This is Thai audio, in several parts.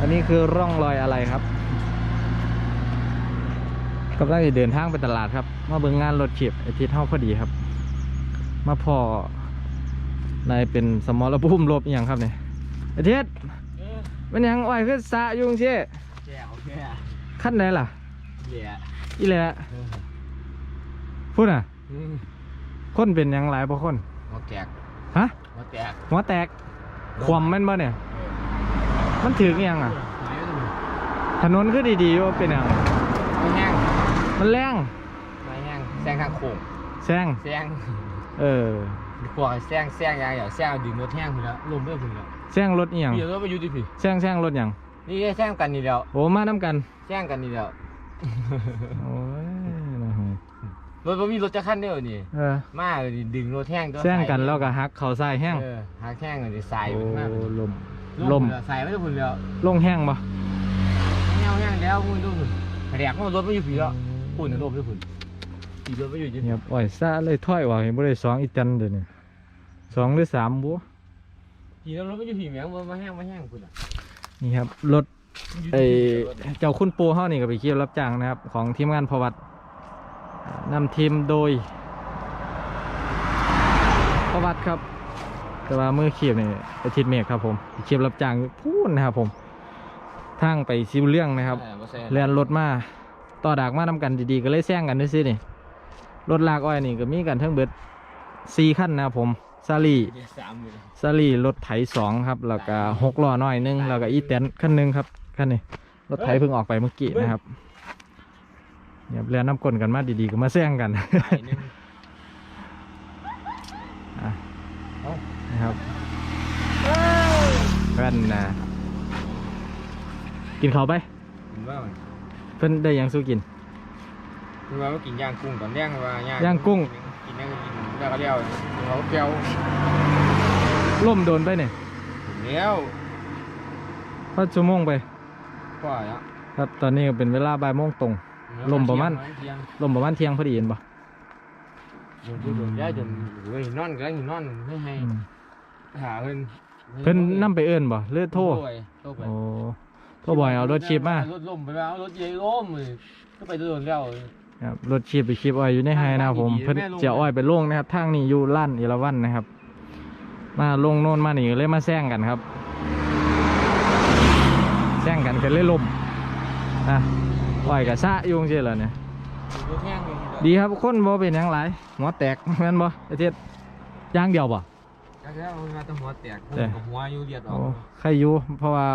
อันนี้คือร่องรอยอะไรครับกำลังจะเดินทางไปตลาดครับ มาเบิ่งงานรถเขียบไอทิศเท่าพอดีครับ มาพอนายเป็นสมรภูมิรบอหย่างครับเนี่ยไอทิศมันหยังอ้อยคือสะอยุงเช่แจ๋วแก่ขั้นไหนล่ะแย่อีแหละพูดอะคนเป็นหยังหลายพอคนหัวแตกฮะหัวแตกหัวแตกความแม่นบ่เนี่ย มันถึงอิหยังอะหายไปเลยถนนคือดีๆว่าเป็นหยังไม่แห้งมันแรงไม่แห้งแซงทางโค้งแซงแซงเออพวกแซงแซงยางอย่างแซงดึงรถแห้งพุ่นแล้วลมเรื่อยพุ่นแล้วแซงรถอีหยังเดี๋ยวรถไปอยู่ที่พี่แซงแซงรถหยังนี่แซงกันนี่แล้วโอ้มาน้ำกันแซงกันนี่แล้วโอ้ยนะฮะรถบ่มีรถจะขั้นเดียวนี่เออมาเลยดึงรถแห้งตัวแซงกันแล้วก็หักเข่าใส่แห้งเออหาแห้งเลยสายโอ้มันมากลม ลลมมสายไม่ได้พุ่นแล้วลงแห้งปะแห้งแห้งแล้วมึงดูแดกมันรถไม่อยู่พี่แล้วพุ่นรถไม่พุ่นขี่รถไม่อยู่จริงเงียบอ่อยซะเลยถ้อยว่าเห็นบ่ได้สองอีตันเดี๋ยวนี้สองหรือสามบัวขี่รถไม่อยู่พี่แม่งมาแห้งมาแห้งพุ่นอะนี่ครับรถไอเจ้าคุณปูเฮานี่ก็ไปเกี่ยวรับจ้างนะครับ ของทีมงานพวัตนำทีมโดยพวัตครับ แต่ว่ามือเขียบนี่อาทิตย์เมฆครับผมเขียบรับจ้างพูนนะครับผมทางไปซิวเรื่องนะครับเรียนรถมาต่อดากมานำกันดีๆก็เลยแซงกันด้วยซินี่รถลากอ้อยนี่ก็มีกันทั้งเบิดสี่ขั้นนะครับผมซาลีสามเลยซาลีรถไถสองครับแล้วก็หกล้อน้อยหนึงแล้วก็อีแตนขั้นหนึ่งครับขั้นนี้รถไถเพิ่งออกไปเมื่อกี้นะครับเนี่ยเรียนน้ำกลนกันมาดีๆก็มาแซงกัน อะ นะครับเพื่อนนะกินข้าวไปผมว่าเพื่อนได้หยังสู้กินผมว่ากินย่างกุ้งตอนแรกว่าย่างย่างกุ้ง กินย่างกินแล้วก็เลี้ยวเขาเกี่ยวล่มโดนไปเนี่ยเลี้ยวพอชั่วโมงไปกว่าแล้วครับตอนนี้ก็เป็นเวลาบ่ายโมงตรง ลมประมาณ เที่ยงลมประมาณเที่ยงพอดีเห็นปะจนจนจนย้ายจนเฮ้ยนอนก็หินนอนไม่ให้ อืม หาเพิ่นเพิ่นนำไปเอิ้นบ่เลือดโทรไปโทรไปโอ้โทรบ่อยเอารถชีพมารถล่มไปแล้วรถใหญ่ล่มเลยก็ไปโดนแล้วครับรถชีพไปชีพอ้อยอยู่ในไฮนะครับผมดีๆเพิ่นแม่ลงจะอ้อยไปลงนะครับทางนี้อยู่ล้านอีละวันนะครับ มาลงโน่นมานี่เลยมาแซงกันครับแซงกันกันเลยล่มอะอ้อยกับซะอยุงเช่เหรอเนี่ยรถแห้งเลยดีครับคนบ่เป็นหยังหลายหัวแตกแม่นบ่ไอ้เทิดย่างเดียวบ่ แล้วมันมาแตหัวแตกเด้หัวอยู่เลียดออโอ้กใครอยู่เพราะว่า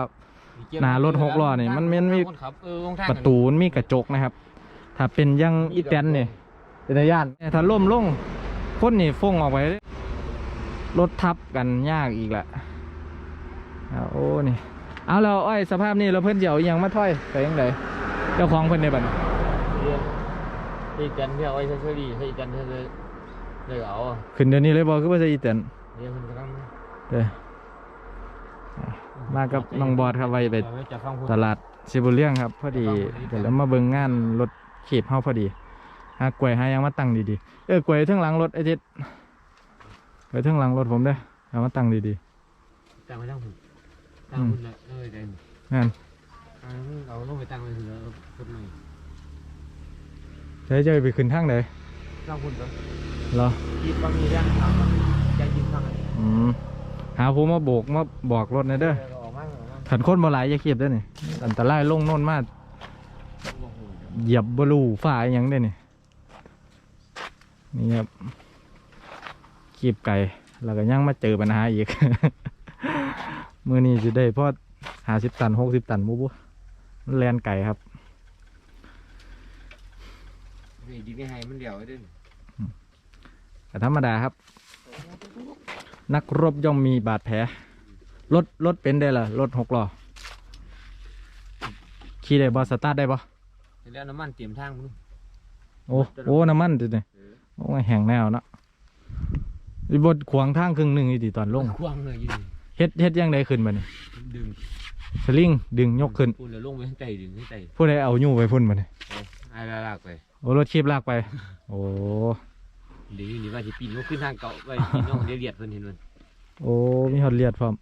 หน้ารถหกล้อนี่มันมันมี คนขับเออลงทางประตูมันมีกระจกนะครับ ถ้าเป็นอยังอีแตนเนี่ยเป็นญาณถ้าล่มลงคนนี่ฟงออกไปเลยรถทับกันยากอีกแหละเอาโอ้นี่ เอาแล้วอ้อยสภาพนี้เราเพิ่นเดี๋ยวยังมาถ้อยไปยังไงเจ้าของเพิ่นในบัดนี้อีกันเพื่อไว้เฉยๆดีให้กันเฉยเลยเลยเอาอะขึ้นเดี๋ยวนี้เลยบอกคือว่าจะอีแตน เดี๋ยวมันกำลังเด้ออะมากับน้องบอดครับไว้ไปจะฟังพูดตลาดซิบุเลียงครับ พอดีเดี๋ยวเรามาเบิ่งงานรถขีบเฮาพอดีหากล้วยหายังมาตั้งดีๆเออกล้วยเทั้งหลังรถไอ้เจ็ดกล้วยเทั้งหลังรถผมเด้อเอามาตั้งดี ตั้งไว้ตั้งหุ่นตั้งหุ่นเลยเออเดี๋ยวๆนั่นเอาลงไปตั้งไว้ถึงแล้วรถใหม่ใช้จะไปขึ้นทางไหนตั้งหุ่นแล้วเหรอคิดว่ามีเรื่องถามว่า จะยิงทางไหนอืมหาผู้มาโบกมาบอกรถหนะเด้อออกมาออกมาขันคนบ่หลายอย่าขีบเด้อนี่อันตรายลงโน่นมาเหยียบบลูฝ่าอหยังเด้อนี่นี่ครับขีบไก่แล้วก็ยังมาเจอปัญหาอีก มือนี้จะได้พอหาสิบตันหกสิบตันบุบุมันแลนไก่ครับ นี่ดีไม่ให้มันเดี่ยวไว้ด้วยแต่ธรรมดาครับ นักรบย่อมมีบาดแผลรถรถเป็นได้ล่ะรถหกล้อขี่ได้บ่สตาร์ทได้บ่แล้วน้ำมันเตรียมทางมั้งโอ้โอ้น้ำมันจิเนี่ยโอ้ยแห้งแนวเนาะอีบดขวางทางครึ่งหนึ่งอีดีตอนลงควางเลยอยู่เฮ็ดเฮ็ดยังไดขึ้นมาเนี่ยดึงสลิงดึงยกขึ้นพูดแล้วลงไปข้างใต้ดึงข้างใต้ผู้ใดเอาอยู่ไปพุ่นมาเนี่ยไอ้ลากไปโอ้รถชีพลากไป โอ้ เดี๋ยวนี้ว่าจะปีนก็ขึ้นทางเก่าไปปีนน้องเดียวเลียดเพิ่นเห็นมันโอ้มีฮอดเลียดพร้อม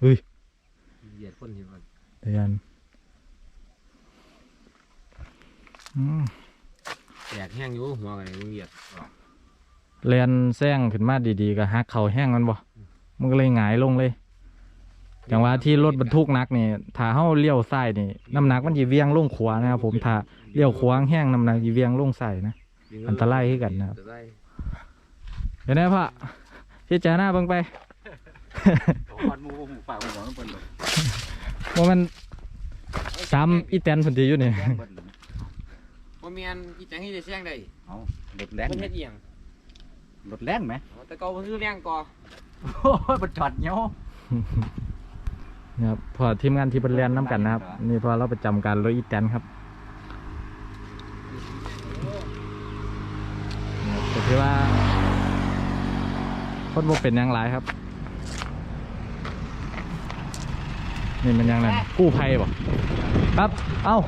เฮ้ยเลียดเพิ่นเห็นมันเดือนอืมแดกแห้งอยู่หัวกันเลยมึงเหยียดออกเรียนแซงขึ้นมาดีๆก็หักเข่าแห้งมันบ่มันก็เลยหงายลงเลยอย่างว่าที่รถบรรทุกหนักนี่ถ้าเฮาเลี้ยวซ้ายนี่น้ำหนักมันสิเวียงลงขวานะครับผมถ้าเลี้ยวขวางแห้งน้ำหนักสิเวียงลงซ้ายนะ อันตรายคือกันนะครับอัตรายเดี๋ยวนะพ่อพี่จาหน้าเบิ่งไปควันหมูหมูปากหมูหวานเปิ้ลเลยว่ามันสามอีแตนพุ่นที่อยู่นี่บ่มีอันอีจังที่จะเสียงได้เอารถแรงมันไหมเฮ็ดเอียงรถแรงไหมเอาแต่เก่ามันคือแรงก่อโอ้ยมันจอดเนาะนะครับพอทีมงานที่เป็นเรียนน้ำกันนะครับ นี่พอเราประจำการรถอีแตนครับ นะครับแต่ที่ว่าคนบ่เป็นหยังหลายครับ นี่มันยังไงกู้ภัยบ่ครับ เอ้า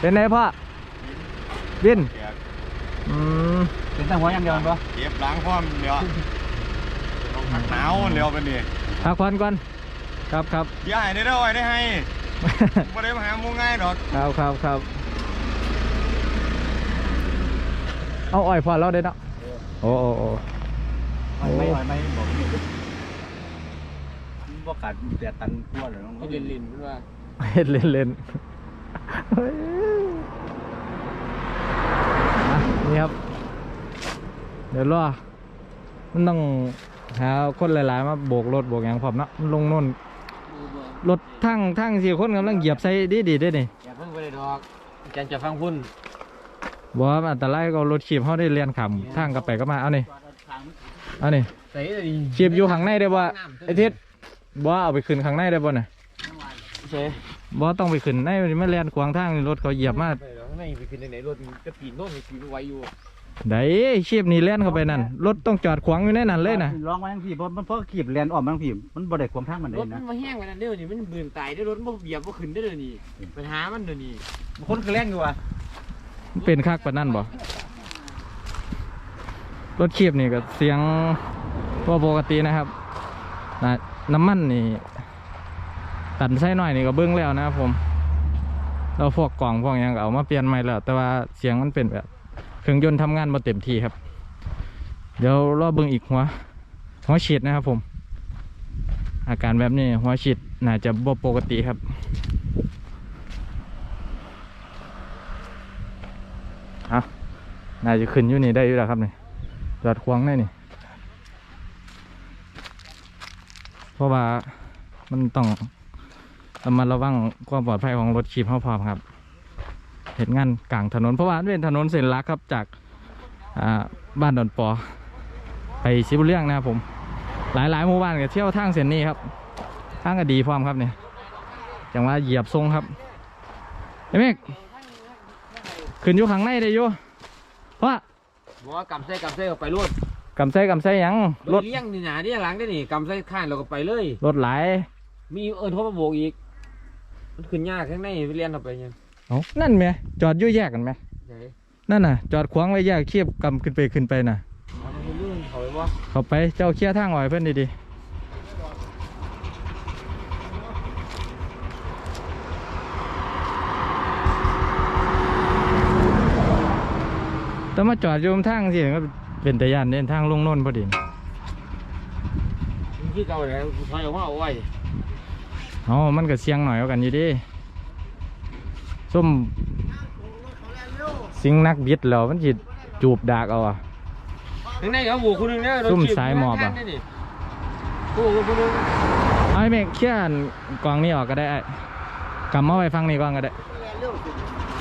เป็นไงพ่อวินอืมเป็นตั้งหัวอย่างเดียวปะเก็บล้างความเดี๋ยวต้องพักหนาวเดี๋ยวเป็นดิพักผ่อนก่อนครับครับยายได้ด้วยได้ให้ไม่ได้มาหาหมูง่ายดอกครับครับครับเอาอ่อยพอเราได้เนาะ โอ้โอ้โอ้ไม่ไม่ไม่บอกนี่บอกขาดแต่ตันทั่วเลยน้องให้เล่นๆมันว่าเฮ็ดเล่นเล่นเฮ้ยอะนี่ครับ เดี๋ยวรอ มันต้องหาคนหลายๆมาโบกรถโบกอย่างพร้อมเนาะมันลงโน่นรถทั้งทั้งสี่คนกำลังเหยียบใส่ดีดีๆด้วยนี่อย่าเพิ่งไปเลยดอกอาจารย์จะฟังพุ่น บอกว่ามันอันตรายก็รถขีบเขาได้เรียนขำทางกลับไปก็มาเอานี่เอานี่ใส่เลยขีบอยู่ข้างในได้บ่ไอทิศบ่เอาไปขึ้นข้างในได้บ่น่ะเซ่บ่ต้องไปขึ้นในมันไม่เรียนขวางทางนี่รถเขาเหยียบมาไปแล้วข้างในไปขึ้นไหนรถมันจะปีนโน่นไปปีนไว้อยู่ได้ขีบนี่เลียนเข้าไปนั่นรถต้องจอดขวางอยู่ในนั้นเลยนะร้องมาทั้งพี่เพราะมันเพราะขีบเรียนออกมาทั้งพี่มันบ่ได้ความทางมันรได้ถมันะนมาแห้งไปนั่นเดี๋ยวนี้มันบืนตายได้รถมันเหยียบมันขึ้นได้เลยนี่ปัญหามันเดี๋ยวนี้คนคือแรงอยู่อะมัน เป็นคักปานนั่นบ่รถเขียบนี่ก็เสียงว่าปกตินะครับน,น้ำมันนี่ตันไส้หน่อยนี่ก็เบิ้องแล้วนะครับผม เราพวกกล่องพวกยังเอามาเปลี่ยนใหม่แล้ว แต่ว่าเสียงมันเป็นแบบเครื่องยนต์ทำงานมาเต็มที่ครับ เดี๋ยวรอเบิ้องอีกหัวหัวฉีดนะครับผม อาการแบบนี้หัวฉีดน่าจะบ่ปกติครับ เอา น่าจะขึ้นอยู่นี่ได้อยู่แล้วครับนี่จอดควงได้นี่เพราะว่ามันต้องระมัดระวังความปลอดภัยของรถขีบเข้าพร้อมครับเห็นงานกลางถนนเพราะว่าเป็นถนนเส้นลักครับจากอ่าบ้านดอนปอ ไปชิบุเรื่องนะครับผม หลายหลายๆหมู่บ้านก็เที่ยวทางเส้นนี้ครับทางก็ดีพร้อมครับเนี่ยจังว่าเหยียบทรงครับเอ้เมกขึ้นอยู่ข้างในได้อยู่ เพราะบอกว่ากำไส้กำไส้ออกไปรถกำไส้กำไส้หยังรรถถเลี้ยงนี่หนานี่หลังได้นี่กำไส้ข้างเราก็ไปเลย รถหลายมีเอิญโทรมาโบกอีก มันขึ้นยากข้างในไปเรียนเอาไปยังเอ้านั่นไหมจอดอยู่แยกกันไหมไหนนั่นน่ะ จอดขวางไว้แยกเคียบกำขึ้นไปขึ้นไปน่ะ เอาไปลื่นเขาไปว่าเข้าไปเจ้าเคลียร์ทางอ่อยเพื่อนดีๆ แต่มาจอดอยู่บนทางสิก็เป็นแต่ยานเดินทางลงโน่นพอดีที่เก่าเลยถอยออกมาเอาไว้อ๋อมันก็เสียงหน่อยเอากันอยู่ดิส้มสิงนักบิดแล้วมันจิจูบดากเอาอะข้างในเขาโบกคนหนึงเนี่ยซุ่มสายหมอบอะโอ้โหคนหนึงเอาไอ้เมฆเคลียร์กล่องนี้ออกก็ได้ไอ้กำมาไว้ฟังนี่ก่อนก็ได้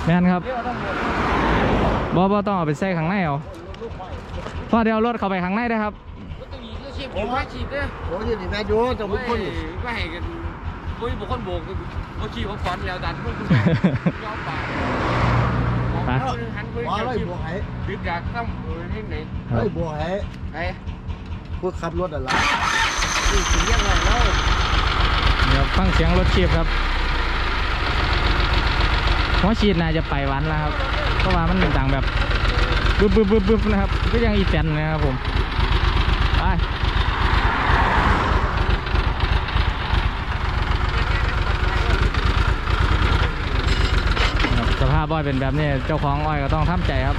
แม่นครับ บกบอบอต้องเอาไปใส่ข้างในเอาพอเดี๋ยวเอารถเข้าไปข้างในได้ครับรถต้องมีเครื่องชีพอยู่ไว้ฉีดเนี่ยโอ้ยนี่แม่ยูจะโอ้มุยกคนไม่ให้กันโอ้ยบุคคลโบกเขาขี่เขาฝันแล้วดันพวกคุณยอมปากไปหันไปว้าเจ้าเลยชีพบวกให้ดึกดักซ้ำเออที่ไหนครัเฮ้บยบวกให้ไอ้พวกขับรถอะไรที่ถึงยังไงแล้วเดี๋ยวฟังเสียงรถชีพครับหัวฉีดน่าจะไปหวันแล้วครับเพ ราะว่ามันดังแบบบึบบึบบึบบึบนะครับ ก็ยังอีแตนนะครับผมไปบอยเป็นแบบนี้เจ้าของอ้อยก็ต้องทำใจครับ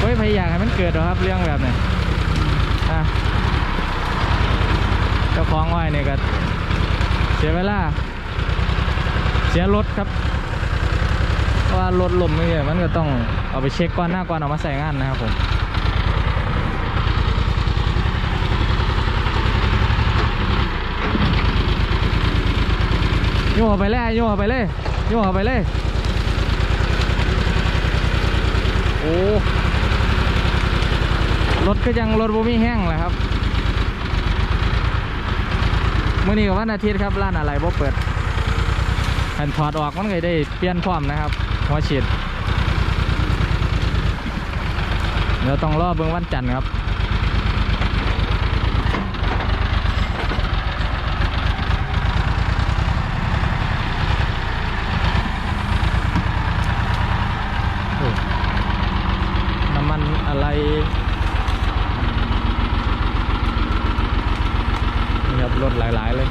เฮ้ยพยายามให้มันเกิดหรอครับเรื่องแบบนี้เจ้าของอ้อยเนี่ยก็เสียเวลาเสียรถครับ ว่ารถลมไม่ใช่มันก็ต้องเอาไปเช็คก่อนหน้าก่อนเอามาใส่งานนะครับผมโยกไปเลยโยกไปเลยโยกไปเลยโอ้รถก็ยังรถบ่มีแห้งเลยครับเมื่อนี้กับวันอาทิตย์ครับร้านอะไรบ่เปิด แผ่นถอดออกมันก็ได้เปลี่ยนพร้อมนะครับหัวฉีดเดี๋ยวต้องรอเบื้องวันจันทร์ครับ โอ้น้ำมันอะไรนี่ครับรถหลาย ๆ เลย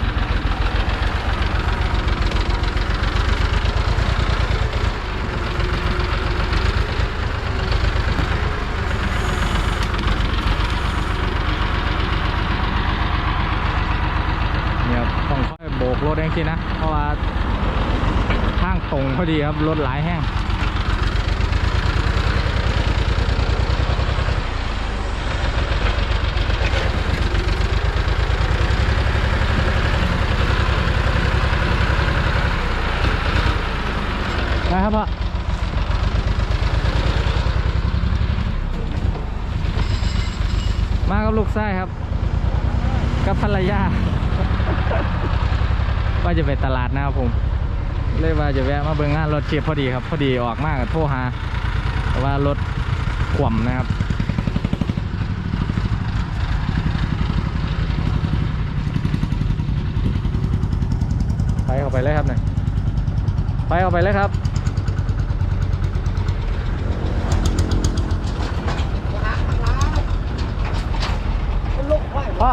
เนี่ยครับต้องค่อยโบกรถเอง สินะ เพราะว่าทางตรงพอดีครับ รถหลายแห้งไปครับพ่อมากับลูกไส้ครับ กับภรรยา ว่าจะไปตลาดนะครับผม เลยว่าจะแวะมาเบิ่งงานรถเชียบพอดีครับ พอดีออกมากกับโทรหาแต่ว่ารถขว่ำนะครับไปเข้าไปเลยครับเนี่ยไปเอาไปเลยครับพ่อ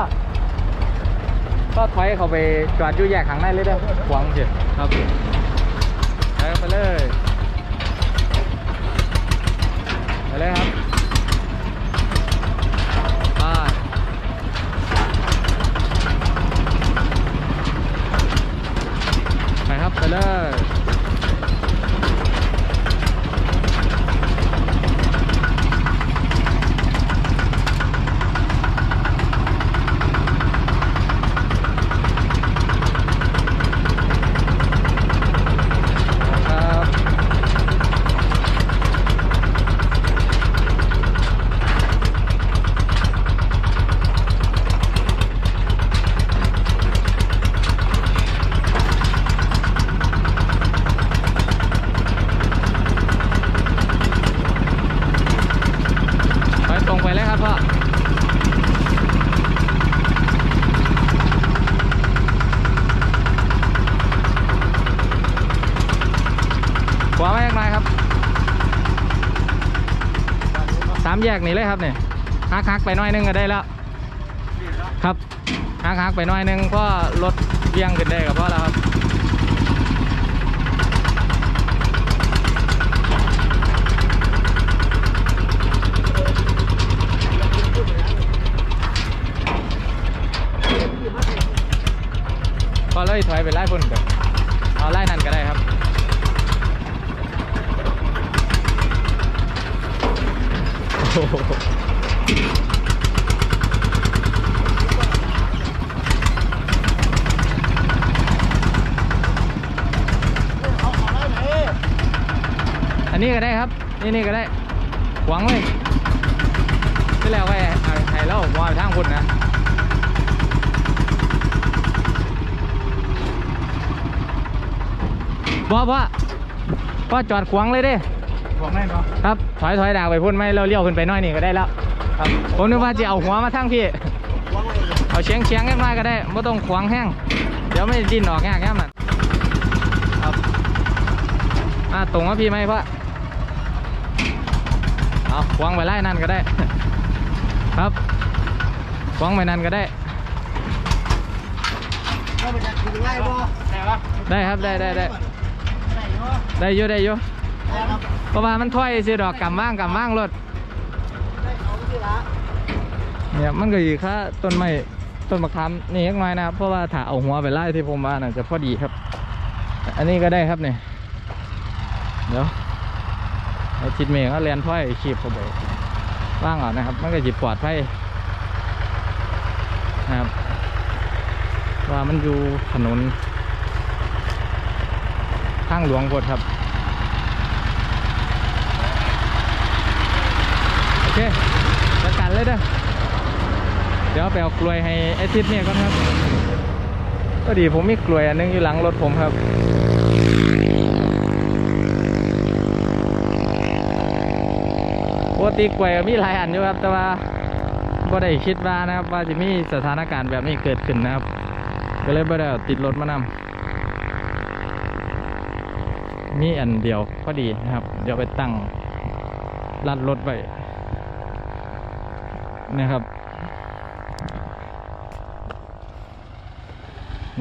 พ่อถอยเขาไปจอดอยู่แยกข้างในเลยเด้อขวางเฉยครับไปเข้าไปเลยไปเลยครับไปไปครับไปเลย ครับไปตรงไปเลยครับพ่อ ขวามาจากไหนครับ สามแยกนี่เลยครับเนี่ย ฮักๆไปน้อยหนึงก็ได้แล้วครับฮักฮักๆไปน้อยหนึงเพราะรถเบี่ยงขึ้นได้กับพ่อแล้วครับพอเลยถอยไปไล่พุ่นเถอะเอาไล่นั่นก็ได้ครับโอ้โห อันนี้ก็ได้ครับ นี่นี่ก็ได้ หวังเลยที่แล้วไว้เอาให้เราวางทางพุ่นนะพ่อพ่อพ่อจอดขวางเลยเด้ของแม่เนาะครับ ถอยถอยดากไปพุ่นไม่เราเลี้ยวขึ้นไปหน้อยนี่ก็ได้แล้ว ครับผมนึกว่าจะเอาหัวมาทั้งพี่ เอาเฉียงเฉียงกันมาก็ได้ไม่ต้องขวางแห้ง เดี๋ยวไม่ดิ้นออกยากแค่นั้นครับอ่าตรงว่าพี่ไหมพ่อเอาขวางไปไล่นั่นก็ได้ ครับขวางไปนั่นก็ได้ง่ายบ่ได้ปะได้ครับได้ได้ได้ได้เนาได้อยู่ได้อยู่เพราะว่ามันถ้อยสิดอกกำว่างกำว่างรถ เนี่ยมันก็อยู่ค่าต้นไม้ต้นมะขามนี่ยังไงนะครับเพราะว่าถ้าเอาหัวไปไล่ที่ผมว่าน่าจะพอดีครับ อันนี้ก็ได้ครับเนี่ยเดี๋ยวไอ้จิตเมฆก็เรียนถ้อยขีบเข้าไปว่างเอ่อนะครับ มันก็จิปลอดภัยนะครับ ว่ามันอยู่ถนนทางหลวงกดครับ โอเค การเลยเด้อเดี๋ยวไปเอากลวยให้ไอทิศเนี่ยก่อนครับก็ดีผมมีกลวยอันนึงอยู่หลังรถผมครับปกติกลวยมีหลายอันอยู่ครับ แต่ว่าบ่ได้คิดว่านะครับ ว่าจะมีสถานการณ์แบบนี้เกิดขึ้นนะครับ ก็เลยบ่ได้เอาติดรถมานำมีอันเดียวก็ดีนะครับ เดี๋ยวไปตั้งลัดรถไว้ นะครับ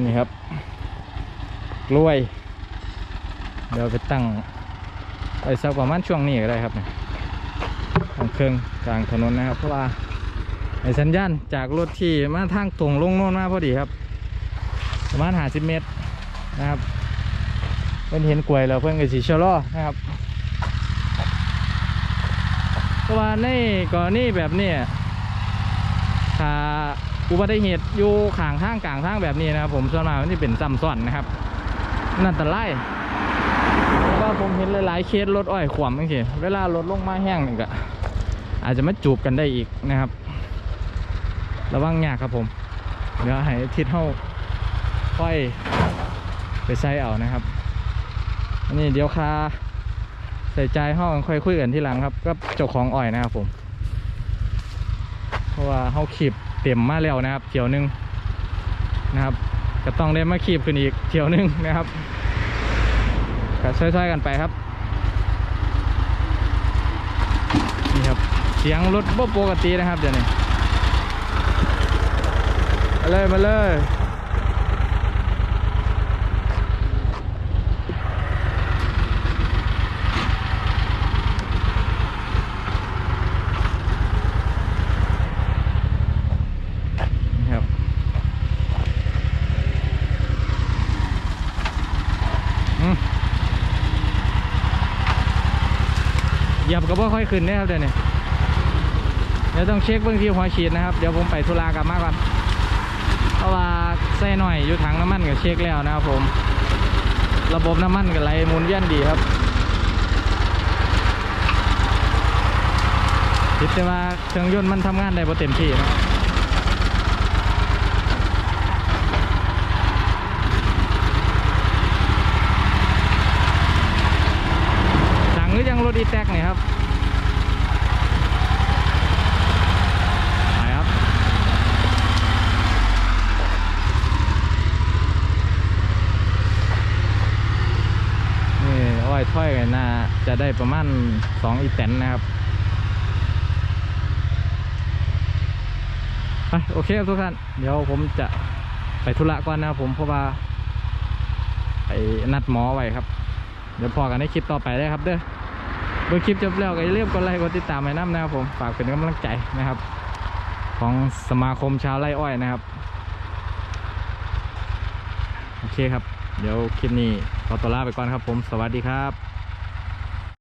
นี่ครับ กล้วย เดี๋ยวไปตั้งไปสักประมาณช่วงนี้ก็ได้ครับทางเครื่องกลางถนนนะครับ เพราะว่าไอ้สัญญาณจากรถที่มาทางตรงลงโน่นมาพอดีครับ ประมาณหาสิบเมตรนะครับเพื่อนเห็นกล้วยแล้วเพื่อนก็สีชะลอนะครับเพราะว่าในกรณีแบบนี้ อุบัติเหตุอยู่ขางทางกลางทางแบบนี้นะครับผมส่วนมากมันจะเป็นซ้ำซ้อนนะครับนั่นอันตรายแล้วก็ผมเห็นหลายๆเคสรถอ้อยขวมจังซี่เวลารถลงมาแห้งนี่ก็อาจจะไมาจูบกันได้อีกนะครับ ระวังยากครับผม เดี๋ยวให้ทิศเฮาค่อยไปใส่เอานะครับอันนี้เดี๋ยวคาใส่ใจห้องค่อยคุยกันที่หลังครับกับเจ้าของอ้อยนะครับผม เพราะว่าเฮาขีบ เต็มมาแล้วนะครับเที่ยวหนึงนะครับก็ต้องได้มาขีบขึ้นอีกเที่ยวหนึงนะครับก็ช่วยๆกันไปครับนี่ครับเสียงรถบ่ปกตินะครับเดี๋ยวนี้มาเลยมาเลย เหยียบก็บ่ค่อยขึ้นนะครับเดี๋ยวนี้เดี๋ยวต้องเช็คเบื้องที่หัวฉีดนะครับ เดี๋ยวผมไปธุระกลับมาก่อนเพราะว่าใส่หน่อยอยู่ถังน้ำมันก็เช็คแล้วนะครับผม ระบบน้ำมันก็ไหลมุนเวียนดีครับคิดแต่ว่าเครื่องยนต์มันทำงานได้พอเต็มที่นะดัง หรือยังรถอีแท็กเนี่ยครับครับนี่อยถ้อยกันน่าจะได้ประมาณสองอีแตนนะครับ ไปโอเคครับทุกท่าน เดี๋ยวผมจะไปธุระก่อนนะครับผมเพราะว่าไปนัดหมอไว้ครับ เดี๋ยวพอกันในคลิปต่อไปได้ครับเด้อ เมื่อคลิปจบแล้วก็อย่าลืมกดไลค์กดติดตามให้น้ำนะครับผมฝากเป็นกำลังใจนะครับ ของสมาคมชาวไร่อ้อยนะครับโอเคครับ เดี๋ยวคลิปนี้ขอตัวลาไปก่อนครับผมสวัสดีครับ